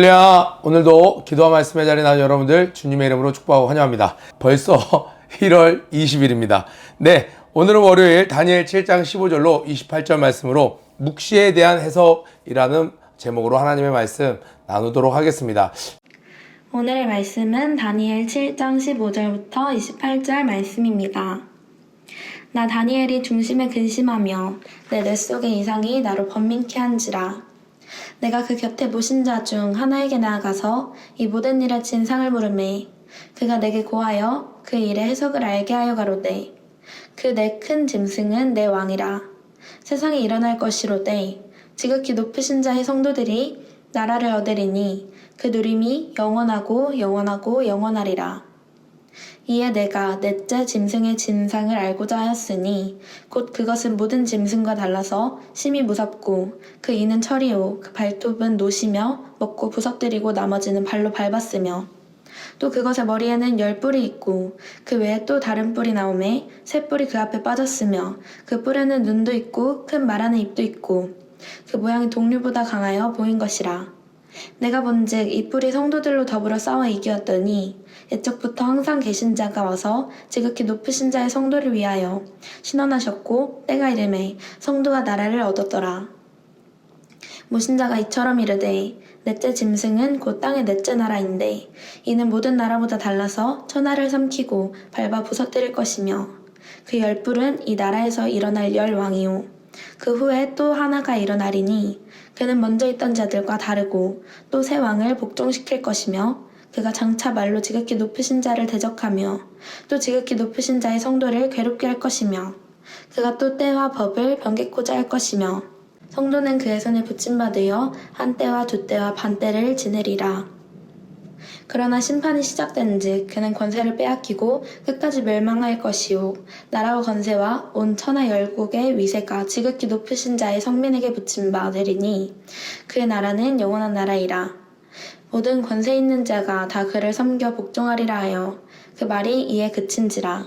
할렐루야 오늘도 기도와 말씀의 자리에 나온 여러분들 주님의 이름으로 축복하고 환영합니다 벌써 1월 20일입니다 네 오늘은 월요일 다니엘 7장 15절로 28절 말씀으로 묵시에 대한 해석이라는 제목으로 하나님의 말씀 나누도록 하겠습니다 오늘의 말씀은 다니엘 7장 15절부터 28절 말씀입니다. 나 다니엘이 중심에 근심하며 내 뇌 속의 이상이 나로 번민케 한지라. 내가 그 곁에 모신 자 중 하나에게 나아가서 이 모든 일의 진상을 물으매 그가 내게 고하여 그 일의 해석을 알게 하여 가로되 그 내 큰 짐승은 내 왕이라 세상에 일어날 것이로되 지극히 높으신 자의 성도들이 나라를 얻으리니 그 누림이 영원하고 영원하고 영원하리라. 이에 내가 넷째 짐승의 진상을 알고자 하였으니 곧 그것은 모든 짐승과 달라서 심히 무섭고 그 이는 철이요. 그 발톱은 노시며 먹고 부서뜨리고 나머지는 발로 밟았으며 또 그것의 머리에는 열 뿔이 있고 그 외에 또 다른 뿔이 나오매 새 뿔이 그 앞에 빠졌으며 그 뿔에는 눈도 있고 큰 말하는 입도 있고 그 모양이 동류보다 강하여 보인 것이라. 내가 본즉 이 뿔이 성도들로 더불어 싸워 이기었더니 옛적부터 항상 계신 자가 와서 지극히 높으신 자의 성도를 위하여 신원하셨고 때가 이름에 성도가 나라를 얻었더라. 모신 자가 이처럼 이르되 넷째 짐승은 곧 땅의 넷째 나라인데 이는 모든 나라보다 달라서 천하를 삼키고 밟아 부서뜨릴 것이며 그 열뿔은 이 나라에서 일어날 열 왕이요 그 후에 또 하나가 일어나리니 그는 먼저 있던 자들과 다르고 또 새 왕을 복종시킬 것이며 그가 장차 말로 지극히 높으신 자를 대적하며 또 지극히 높으신 자의 성도를 괴롭게 할 것이며 그가 또 때와 법을 변개코자 할 것이며 성도는 그의 손에 붙임받으여 한 때와 두 때와 반 때를 지내리라. 그러나 심판이 시작된즉 그는 권세를 빼앗기고 끝까지 멸망할 것이요 나라와 권세와 온 천하 열국의 위세가 지극히 높으신 자의 성민에게 붙임 바 되리니 그의 나라는 영원한 나라이라 모든 권세 있는 자가 다 그를 섬겨 복종하리라 하여 그 말이 이에 그친지라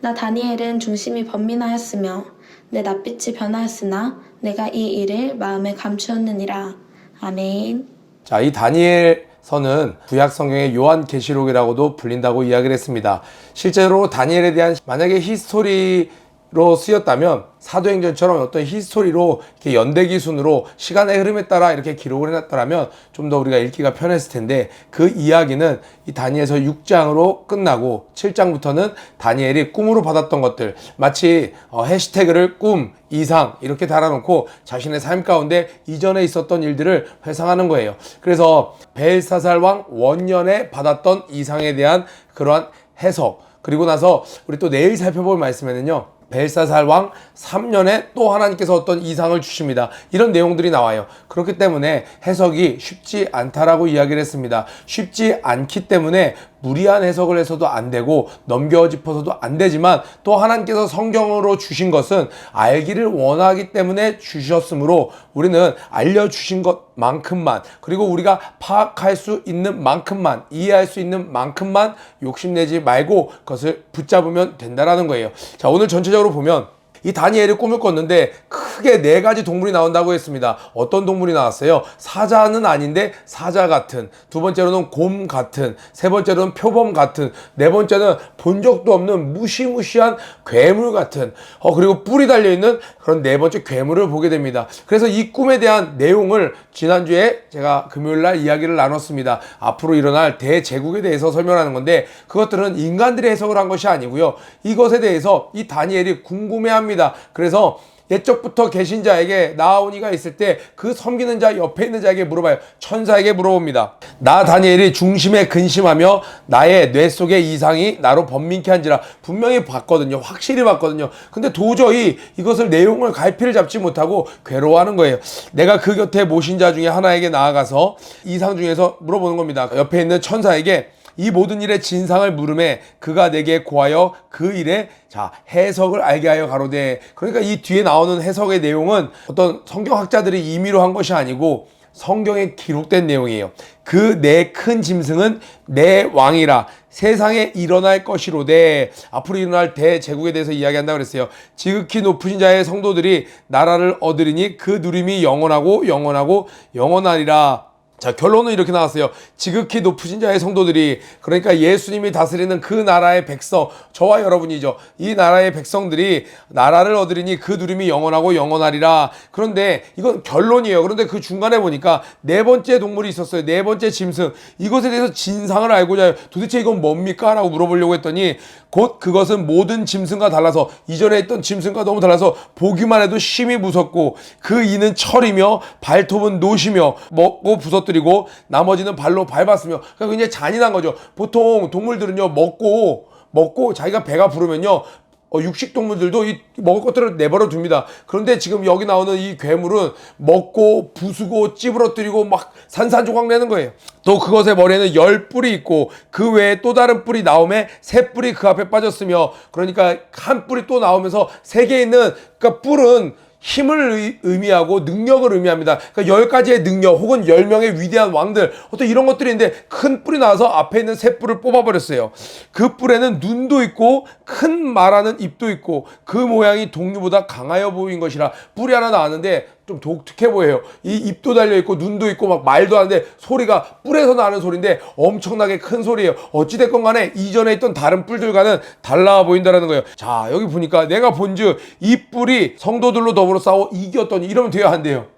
나 다니엘은 중심이 번민하였으며 내 낯빛이 변하였으나 내가 이 일을 마음에 감추었느니라 아멘. 자, 이 다니엘서는 구약 성경의 요한 계시록이라고도 불린다고 이야기를 했습니다. 실제로 다니엘에 대한 만약에 히스토리 로 쓰였다면 사도행전처럼 어떤 히스토리로 이렇게 연대 기 순으로 시간의 흐름에 따라 이렇게 기록을 해놨더라면 좀 더 우리가 읽기가 편했을 텐데 그 이야기는 이 다니엘서 6장으로 끝나고 7장부터는 다니엘이 꿈으로 받았던 것들 마치 어, 해시태그를 꿈, 이상 이렇게 달아놓고 자신의 삶 가운데 이전에 있었던 일들을 회상하는 거예요. 그래서 벨사살 왕 원년에 받았던 이상에 대한 그러한 해석 그리고 나서 우리 또 내일 살펴볼 말씀에는요. 벨사살 왕 3년에 또 하나님께서 어떤 이상을 주십니다. 이런 내용들이 나와요. 그렇기 때문에 해석이 쉽지 않다라고 이야기를 했습니다. 쉽지 않기 때문에 무리한 해석을 해서도 안 되고 넘겨 짚어서도 안 되지만 또 하나님께서 성경으로 주신 것은 알기를 원하기 때문에 주셨으므로 우리는 알려주신 것만큼만 그리고 우리가 파악할 수 있는 만큼만 이해할 수 있는 만큼만 욕심내지 말고 그것을 붙잡으면 된다라는 거예요. 자 오늘 전체적으로 보면 이 다니엘이 꿈을 꿨는데 크게 네 가지 동물이 나온다고 했습니다. 어떤 동물이 나왔어요? 사자는 아닌데 사자 같은, 두 번째로는 곰 같은, 세 번째로는 표범 같은, 네 번째는 본 적도 없는 무시무시한 괴물 같은, 어, 그리고 뿔이 달려있는 그런 네 번째 괴물을 보게 됩니다. 그래서 이 꿈에 대한 내용을 지난주에 제가 금요일 날 이야기를 나눴습니다. 앞으로 일어날 대제국에 대해서 설명하는 건데 그것들은 인간들의 해석을 한 것이 아니고요. 이것에 대해서 이 다니엘이 궁금해합니다. 그래서 옛적부터 계신 자에게 나아오니가 있을 때 그 섬기는 자 옆에 있는 자에게 물어봐요. 천사에게 물어봅니다. 나 다니엘이 중심에 근심하며 나의 뇌 속의 이상이 나로 번민케 한지라 분명히 봤거든요. 확실히 봤거든요. 근데 도저히 이것을 내용을 갈피를 잡지 못하고 괴로워하는 거예요. 내가 그 곁에 모신 자 중에 하나에게 나아가서 이상 중에서 물어보는 겁니다. 옆에 있는 천사에게 이 모든 일의 진상을 물음에 그가 내게 고하여 그 일의 자 해석을 알게 하여 가로되 그러니까 이 뒤에 나오는 해석의 내용은 어떤 성경학자들이 임의로 한 것이 아니고 성경에 기록된 내용이에요. 그 내 큰 짐승은 내 왕이라 세상에 일어날 것이로되 앞으로 일어날 대제국에 대해서 이야기한다 그랬어요. 지극히 높으신 자의 성도들이 나라를 얻으리니 그 누림이 영원하고 영원하고 영원하리라. 자, 결론은 이렇게 나왔어요. 지극히 높으신 자의 성도들이, 그러니까 예수님이 다스리는 그 나라의 백성, 저와 여러분이죠. 이 나라의 백성들이 나라를 얻으리니 그 누림이 영원하고 영원하리라. 그런데 이건 결론이에요. 그런데 그 중간에 보니까 네 번째 동물이 있었어요. 네 번째 짐승. 이것에 대해서 진상을 알고자. 도대체 이건 뭡니까? 라고 물어보려고 했더니 곧 그것은 모든 짐승과 달라서 이전에 있던 짐승과 너무 달라서 보기만 해도 심히 무섭고 그 이는 철이며 발톱은 노시며 먹고 부서 뜨리고 나머지는 발로 밟았으며 그러니까 굉장히 잔인한 거죠. 보통 동물들은요 먹고 먹고 자기가 배가 부르면요 어, 육식 동물들도 이 먹을 것들을 내버려 둡니다. 그런데 지금 여기 나오는 이 괴물은 먹고 부수고 찌부러뜨리고 막 산산조각 내는 거예요. 또 그것의 머리에는 열 뿔이 있고 그 외에 또 다른 뿔이 나오매 세 뿔이 그 앞에 빠졌으며 그러니까 한 뿔이 또 나오면서 세 개 있는 그러니까 뿔은 힘을 의- 의미하고 능력을 의미합니다. 그러니까 열 가지의 능력 혹은 열 명의 위대한 왕들 어떤 이런 것들이 있는데 큰 뿔이 나와서 앞에 있는 새 뿔을 뽑아버렸어요. 그 뿔에는 눈도 있고 큰 말하는 입도 있고 그 모양이 동류보다 강하여 보인 것이라 뿔이 하나 나왔는데 좀 독특해 보여요. 이 입도 달려 있고 눈도 있고 막 말도 하는데 소리가 뿔에서 나는 소리인데 엄청나게 큰 소리예요. 어찌 됐건 간에 이전에 있던 다른 뿔들과는 달라 보인다라는 거예요. 자, 여기 보니까 내가 본즉 이 뿔이 성도들로 더불어 싸워 이겼더니 이러면 돼야 한대요.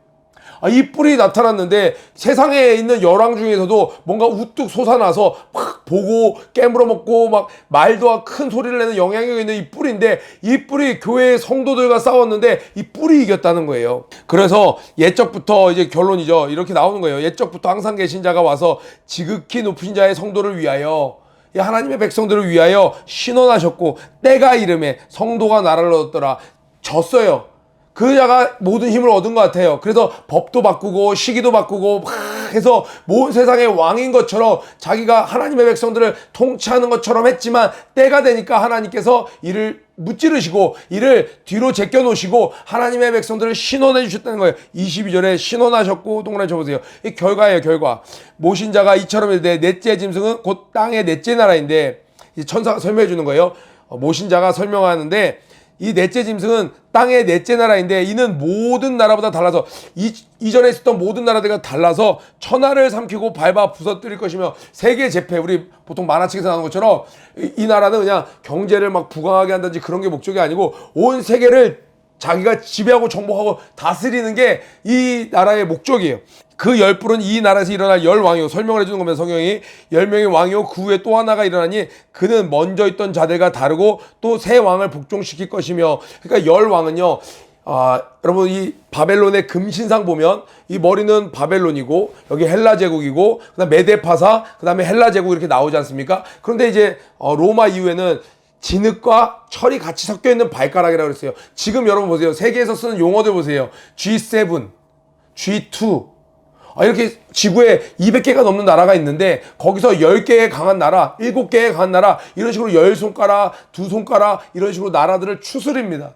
아, 이 뿔이 나타났는데 세상에 있는 열왕 중에서도 뭔가 우뚝 솟아나서 막 보고 깨물어 먹고 막 말도 큰 소리를 내는 영향력이 있는 이 뿔인데 이 뿔이 교회의 성도들과 싸웠는데 이 뿔이 이겼다는 거예요. 그래서 예적부터 이제 결론이죠. 이렇게 나오는 거예요. 예적부터 항상 계신 자가 와서 지극히 높으신 자의 성도를 위하여 이 하나님의 백성들을 위하여 신원하셨고 때가 이름에 성도가 나라를 얻었더라. 졌어요. 그 자가 모든 힘을 얻은 것 같아요. 그래서 법도 바꾸고 시기도 바꾸고 막 해서 모든 세상의 왕인 것처럼 자기가 하나님의 백성들을 통치하는 것처럼 했지만 때가 되니까 하나님께서 이를 무찌르시고 이를 뒤로 제껴 놓으시고 하나님의 백성들을 신원해 주셨다는 거예요. 22절에 신원하셨고 동그라미 쳐보세요. 이 결과예요, 결과. 모신 자가 이처럼 이르되 넷째 짐승은 곧 땅의 넷째 나라인데 이 천사가 설명해 주는 거예요. 어, 모신 자가 설명하는데 이 넷째 짐승은 땅의 넷째 나라인데 이는 모든 나라보다 달라서 이, 이전에 있었던 모든 나라들과 달라서 천하를 삼키고 밟아 부서뜨릴 것이며 세계 제패 우리 보통 만화책에서 나오는 것처럼 이, 이 나라는 그냥 경제를 막 부강하게 한다든지 그런 게 목적이 아니고 온 세계를 자기가 지배하고 정복하고 다스리는 게 이 나라의 목적이에요. 그 열불은 이 나라에서 일어날 열 왕이요 설명을 해주는 겁니다. 성경이 열 명의 왕이요 그 후에 또 하나가 일어나니 그는 먼저 있던 자들과 다르고 또 새 왕을 복종시킬 것이며 그러니까 열 왕은요. 아, 여러분 이 바벨론의 금신상 보면 이 머리는 바벨론이고 여기 헬라 제국이고 그다음 메데파사 그다음에 헬라 제국 이렇게 나오지 않습니까? 그런데 이제 어, 로마 이후에는 진흙과 철이 같이 섞여 있는 발가락이라고 그랬어요. 지금 여러분 보세요. 세계에서 쓰는 용어들 보세요. G7, G2. 아, 이렇게 지구에 200개가 넘는 나라가 있는데 거기서 10개의 강한 나라, 7개의 강한 나라 이런 식으로 열 손가락, 두 손가락 이런 식으로 나라들을 추스립니다.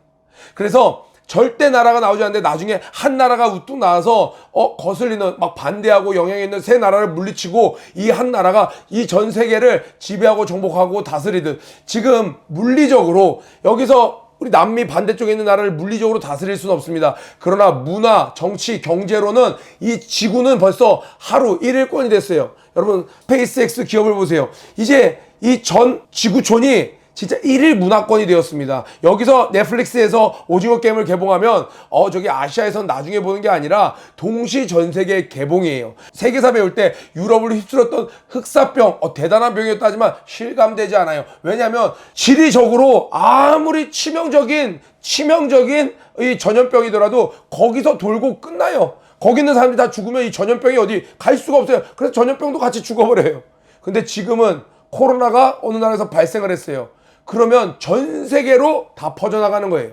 그래서 절대 나라가 나오지 않는데 나중에 한 나라가 우뚝 나와서 어 거슬리는 막 반대하고 영향이 있는 세 나라를 물리치고 이 한 나라가 이 전 세계를 지배하고 정복하고 다스리듯 지금 물리적으로 여기서 우리 남미 반대쪽에 있는 나라를 물리적으로 다스릴 수는 없습니다. 그러나 문화, 정치, 경제로는 이 지구는 벌써 하루 1일권이 됐어요. 여러분, 스페이스X 기업을 보세요. 이제 이 전 지구촌이 진짜 1일 문화권이 되었습니다. 여기서 넷플릭스에서 오징어 게임을 개봉하면 어 저기 아시아에선 나중에 보는 게 아니라 동시 전 세계 개봉이에요. 세계사 배울 때 유럽을 휩쓸었던 흑사병 어, 대단한 병이었다지만 실감되지 않아요. 왜냐하면 지리적으로 아무리 치명적인 치명적인 이 전염병이더라도 거기서 돌고 끝나요. 거기 있는 사람들이 다 죽으면 이 전염병이 어디 갈 수가 없어요. 그래서 전염병도 같이 죽어버려요. 근데 지금은 코로나가 어느 나라에서 발생을 했어요. 그러면 전 세계로 다 퍼져나가는 거예요.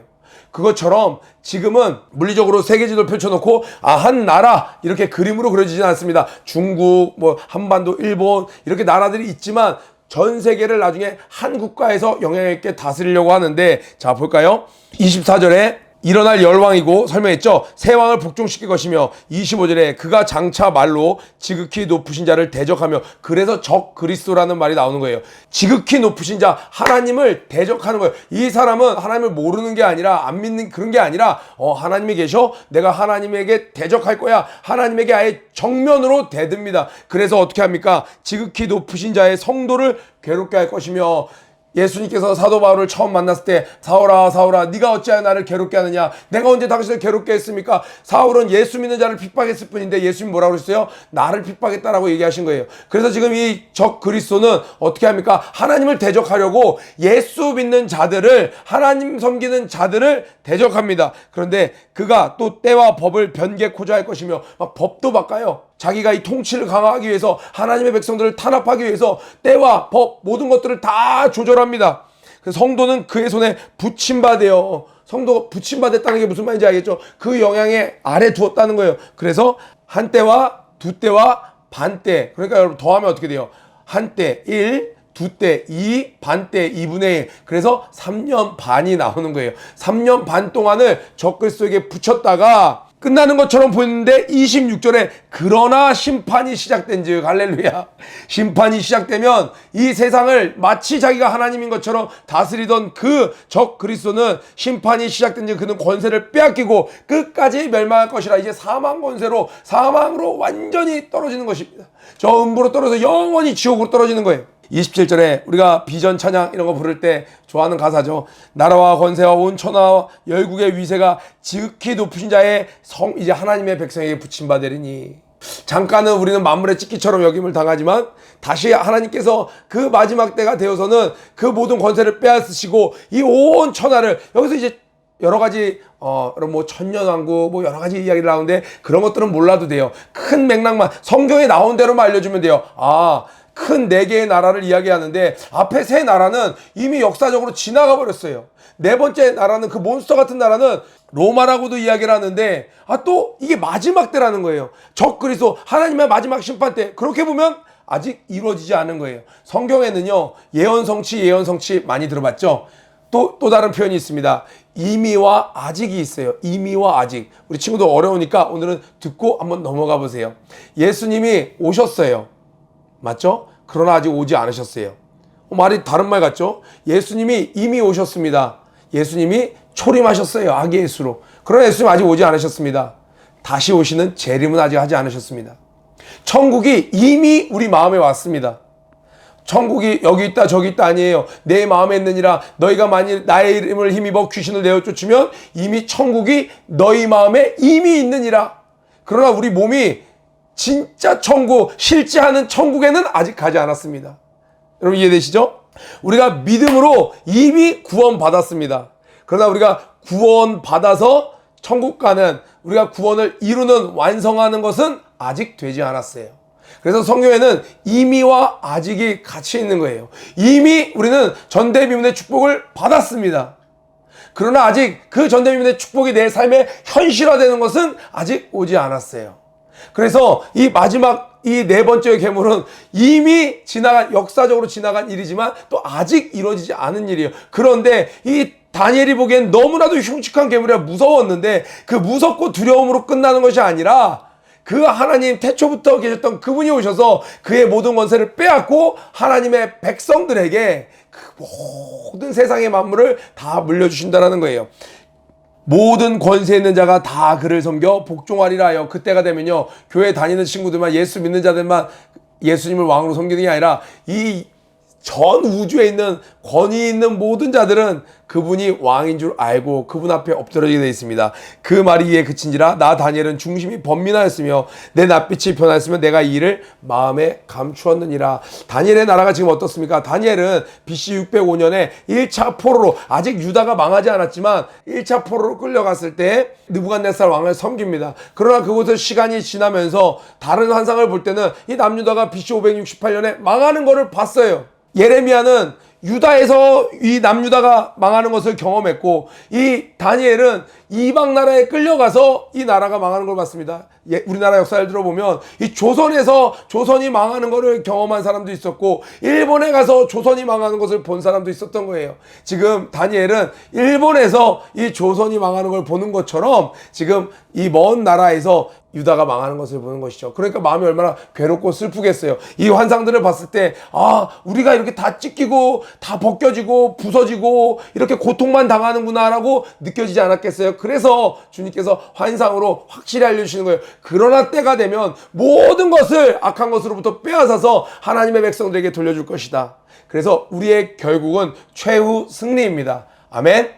그것처럼 지금은 물리적으로 세계 지도를 펼쳐놓고 아 한 나라 이렇게 그림으로 그려지진 않습니다. 중국, 뭐 한반도, 일본 이렇게 나라들이 있지만 전 세계를 나중에 한 국가에서 영향 있게 다스리려고 하는데 자 볼까요? 24절에 일어날 열왕이고 설명했죠. 새 왕을 복종시킬 것이며 25절에 그가 장차 말로 지극히 높으신 자를 대적하며 그래서 적 그리스도라는 말이 나오는 거예요. 지극히 높으신 자 하나님을 대적하는 거예요. 이 사람은 하나님을 모르는 게 아니라 안 믿는 그런 게 아니라 어 하나님이 계셔 내가 하나님에게 대적할 거야. 하나님에게 아예 정면으로 대듭니다. 그래서 어떻게 합니까? 지극히 높으신 자의 성도를 괴롭게 할 것이며 예수님께서 사도 바울을 처음 만났을 때 사울아 사울아 네가 어찌하여 나를 괴롭게 하느냐? 내가 언제 당신을 괴롭게 했습니까? 사울은 예수 믿는 자를 핍박했을 뿐인데 예수님 뭐라고 그랬어요 나를 핍박했다라고 얘기하신 거예요. 그래서 지금 이 적 그리스도는 어떻게 합니까? 하나님을 대적하려고 예수 믿는 자들을 하나님 섬기는 자들을 대적합니다. 그런데 그가 또 때와 법을 변개코자 할 것이며 막 법도 바꿔요 자기가 이 통치를 강화하기 위해서 하나님의 백성들을 탄압하기 위해서 때와 법 모든 것들을 다 조절합니다. 그래서 성도는 그의 손에 붙임받아요. 성도가 붙임받았다는 게 무슨 말인지 알겠죠? 그 영향에 아래 두었다는 거예요. 그래서 한 때와 두 때와 반 때. 그러니까 여러분 더하면 어떻게 돼요? 한 때 1, 두 때 2, 반 때 2분의 1. 그래서 3년 반이 나오는 거예요. 3년 반 동안을 적그리스도에게 붙였다가 끝나는 것처럼 보이는데 26절에 그러나 심판이 시작된 즉 할렐루야. 심판이 시작되면 이 세상을 마치 자기가 하나님인 것처럼 다스리던 그 적 그리스도는 심판이 시작된 즉 그는 권세를 빼앗기고 끝까지 멸망할 것이라. 이제 사망 권세로 사망으로 완전히 떨어지는 것입니다. 저 음부로 떨어져 영원히 지옥으로 떨어지는 거예요 27절에 우리가 비전 찬양 이런 거 부를 때 좋아하는 가사죠. 나라와 권세와 온 천하와 열국의 위세가 지극히 높으신 자의 성 이제 하나님의 백성에게 붙임 받으리니 잠깐은 우리는 만물의 찢기처럼 여김을 당하지만 다시 하나님께서 그 마지막 때가 되어서는 그 모든 권세를 빼앗으시고 이 온 천하를 여기서 이제 여러 가지 어 뭐 천년왕국 뭐 여러 가지 이야기를 나오는데 그런 것들은 몰라도 돼요. 큰 맥락만 성경에 나온 대로만 알려주면 돼요. 아 큰 네 개의 나라를 이야기하는데 앞에 세 나라는 이미 역사적으로 지나가 버렸어요. 네 번째 나라는 그 몬스터 같은 나라는 로마라고도 이야기를 하는데 아 또 이게 마지막 때라는 거예요. 적 그리스도 하나님의 마지막 심판 때 그렇게 보면 아직 이루어지지 않은 거예요. 성경에는요 예언 성취 예언 성취 많이 들어봤죠. 또, 또 다른 표현이 있습니다. 이미와 아직이 있어요. 이미와 아직. 우리 친구들 어려우니까 오늘은 듣고 한번 넘어가 보세요. 예수님이 오셨어요. 맞죠? 그러나 아직 오지 않으셨어요. 어, 말이 다른 말 같죠? 예수님이 이미 오셨습니다. 예수님이 초림하셨어요. 아기 예수로. 그러나 예수님 아직 오지 않으셨습니다. 다시 오시는 재림은 아직 하지 않으셨습니다. 천국이 이미 우리 마음에 왔습니다. 천국이 여기 있다 저기 있다 아니에요. 내 마음에 있느니라 너희가 만일 나의 이름을 힘입어 귀신을 내어 쫓으면 이미 천국이 너희 마음에 이미 있느니라. 그러나 우리 몸이 진짜 천국 실제하는 천국에는 아직 가지 않았습니다. 여러분 이해되시죠? 우리가 믿음으로 이미 구원 받았습니다. 그러나 우리가 구원 받아서 천국 가는 우리가 구원을 이루는 완성하는 것은 아직 되지 않았어요. 그래서 성경에는 이미와 아직이 같이 있는 거예요. 이미 우리는 전대미문의 축복을 받았습니다. 그러나 아직 그 전대미문의 축복이 내 삶에 현실화되는 것은 아직 오지 않았어요. 그래서 이 마지막 이 네 번째 괴물은 이미 지나간 역사적으로 지나간 일이지만 또 아직 이루어지지 않은 일이에요. 그런데 이 다니엘이 보기엔 너무나도 흉측한 괴물이라 무서웠는데 그 무섭고 두려움으로 끝나는 것이 아니라 그 하나님 태초부터 계셨던 그분이 오셔서 그의 모든 권세를 빼앗고 하나님의 백성들에게 그 모든 세상의 만물을 다 물려주신다라는 거예요. 모든 권세 있는 자가 다 그를 섬겨 복종하리라 하여 그때가 되면요. 교회 다니는 친구들만 예수 믿는 자들만 예수님을 왕으로 섬기는 게 아니라 이 전 우주에 있는 권위 있는 모든 자들은 그분이 왕인 줄 알고 그분 앞에 엎드러지게 되어 있습니다. 그 말이 이에 그친지라 나 다니엘은 중심이 번민하였으며 내 낯빛이 변하였으며 내가 이 일을 마음에 감추었느니라. 다니엘의 나라가 지금 어떻습니까? 다니엘은 BC 605년에 1차 포로로 아직 유다가 망하지 않았지만 1차 포로로 끌려갔을 때 느부갓네살 왕을 섬깁니다. 그러나 그곳에 시간이 지나면서 다른 환상을 볼 때는 이 남유다가 BC 568년에 망하는 것을 봤어요. 예레미야는 유다에서 이 남유다가 망하는 것을 경험했고 이 다니엘은 이방 나라에 끌려가서 이 나라가 망하는 걸 봤습니다. 예, 우리나라 역사를 들어보면 이 조선에서 조선이 망하는 것을 경험한 사람도 있었고 일본에 가서 조선이 망하는 것을 본 사람도 있었던 거예요. 지금 다니엘은 일본에서 이 조선이 망하는 걸 보는 것처럼 지금 이 먼 나라에서 유다가 망하는 것을 보는 것이죠. 그러니까 마음이 얼마나 괴롭고 슬프겠어요. 이 환상들을 봤을 때, 아, 우리가 이렇게 다 찢기고, 다 벗겨지고, 부서지고, 이렇게 고통만 당하는구나라고 느껴지지 않았겠어요. 그래서 주님께서 환상으로 확실히 알려주시는 거예요. 그러나 때가 되면 모든 것을 악한 것으로부터 빼앗아서 하나님의 백성들에게 돌려줄 것이다. 그래서 우리의 결국은 최후 승리입니다. 아멘.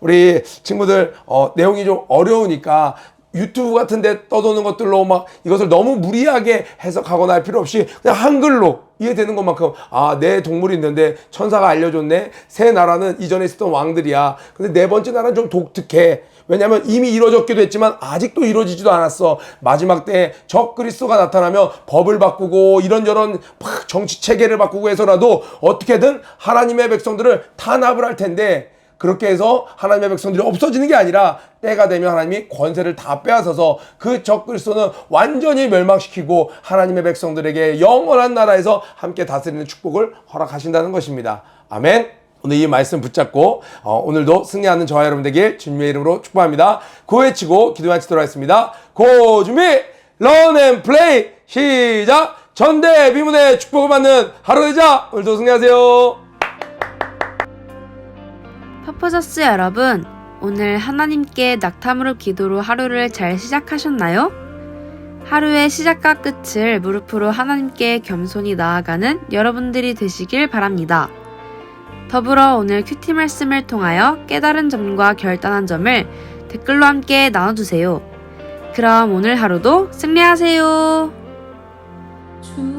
우리 친구들 어, 내용이 좀 어려우니까 유튜브 같은 데 떠도는 것들로 막 이것을 너무 무리하게 해석하거나 할 필요 없이 그냥 한글로 이해되는 것만큼 아 내 동물이 있는데 천사가 알려줬네 새 나라는 이전에 있었던 왕들이야 근데 네 번째 나라는 좀 독특해 왜냐하면 이미 이루어졌기도 했지만 아직도 이루어지지도 않았어 마지막 때적 그리스도가 나타나면 법을 바꾸고 이런저런 막 정치 체계를 바꾸고 해서라도 어떻게든 하나님의 백성들을 탄압을 할 텐데 그렇게 해서 하나님의 백성들이 없어지는 게 아니라 때가 되면 하나님이 권세를 다 빼앗아서 그 적 그리스도는 완전히 멸망시키고 하나님의 백성들에게 영원한 나라에서 함께 다스리는 축복을 허락하신다는 것입니다. 아멘. 오늘 이 말씀 붙잡고 어, 오늘도 승리하는 저와 여러분 되길 주님의 이름으로 축복합니다. 고해치고 기도 마치도록 하겠습니다. 고 준비 런앤 플레이 시작 전대 비문의 축복을 받는 하루 되자 오늘도 승리하세요. 퍼포저스 여러분, 오늘 하나님께 낙탐으로 기도로 하루를 잘 시작하셨나요? 하루의 시작과 끝을 무릎으로 하나님께 겸손히 나아가는 여러분들이 되시길 바랍니다. 더불어 오늘 큐티 말씀을 통하여 깨달은 점과 결단한 점을 댓글로 함께 나눠주세요. 그럼 오늘 하루도 승리하세요. 주